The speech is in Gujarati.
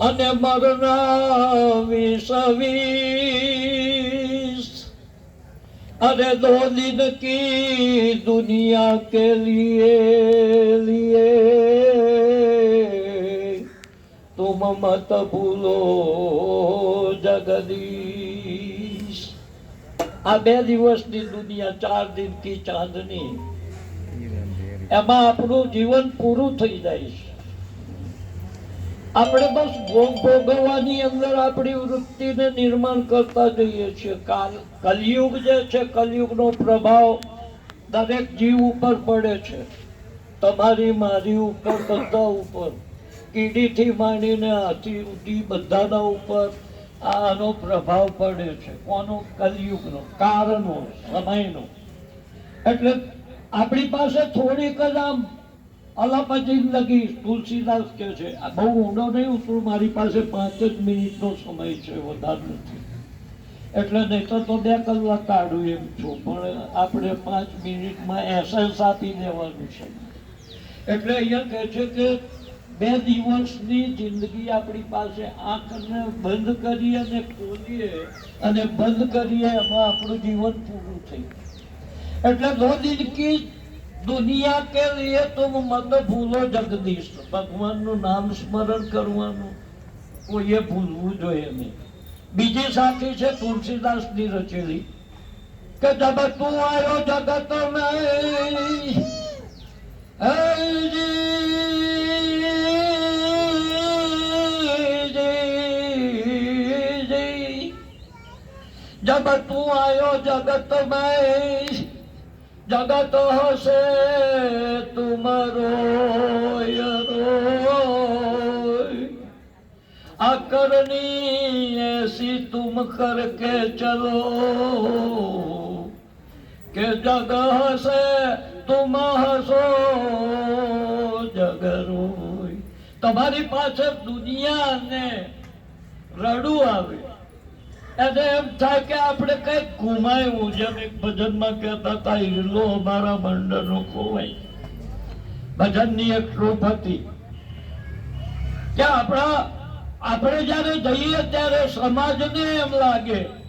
અને મરના વિસવીસ અરે દો દિન કી દુનિયા કે લીએ લીએ. તુમ મત ભૂલો જગદીશ. આ બે દિવસની દુનિયા ચાર દિન કી ચાંદની એમાં આપણું જીવન પૂરું થઈ જાય છે. આપણે બસ ભોગ ભોગવવાની અંદર આપણી વૃત્તિને નિર્માણ કરતા જઈએ છીએ. કાલ, કલયુગ જે છે, કલયુગનો પ્રભાવ દરેક જીવ ઉપર પડે છે. તમારી મારી ઉપર, બધા ઉપર. કીડીથી માંડીને હાથી સુધી બધાના ઉપર આનો પ્રભાવ પડે છે. કોનો? કલયુગનો. કારણો સમયનો. એટલે આપણી પાસે થોડીક જ આમ અલાપચી જિંદગી તુલસીદાસ કે છે. આ બહુ ઊંડો નહીં ઉતરું મારી પાસે પાંચ જ મિનિટનો સમય છે, વધારે નથી. એટલે નહીં તો બે કલાક કાઢું એમ છું, પણ આપણે પાંચ મિનિટમાં એસેન્સ આપી દેવાનું છે. એટલે અહીંયા કહે છે કે બે દિવસની જિંદગી આપણી પાસે આંખને બંધ કરીએ અને ખોલીએ, અને બંધ કરીએ, એમાં આપણું જીવન પૂરું થઈ એટલે દો દિન કી દુનિયા કે લીએ તુમ મત ભૂલો જગદીશ. ભગવાનનું નામ સ્મરણ કરવાનું. કોઈએ ભૂલવું જોઈએ નહીં. બીજી સાથી છે તુલસીદાસની રચેલી કે જબ તું આવ્યો જગત જબ તું આવ્યો જગત जब જગત હશે તુમરો અકરની એસી તુમ કરકે ચલો. કે જગ હશે તુમ હસો જગરો તમારી પાછળ દુનિયાને રડું આવે. આપણે ગુમાવ્યું જેમ એક ભજનમાં કહેતા હતા હિરલો અમારા મંડળનો ખોવાય ભજનની એક ટ્રૂપ હતી. કે આપણા આપણે જ્યારે જઈએ ત્યારે સમાજને એમ લાગે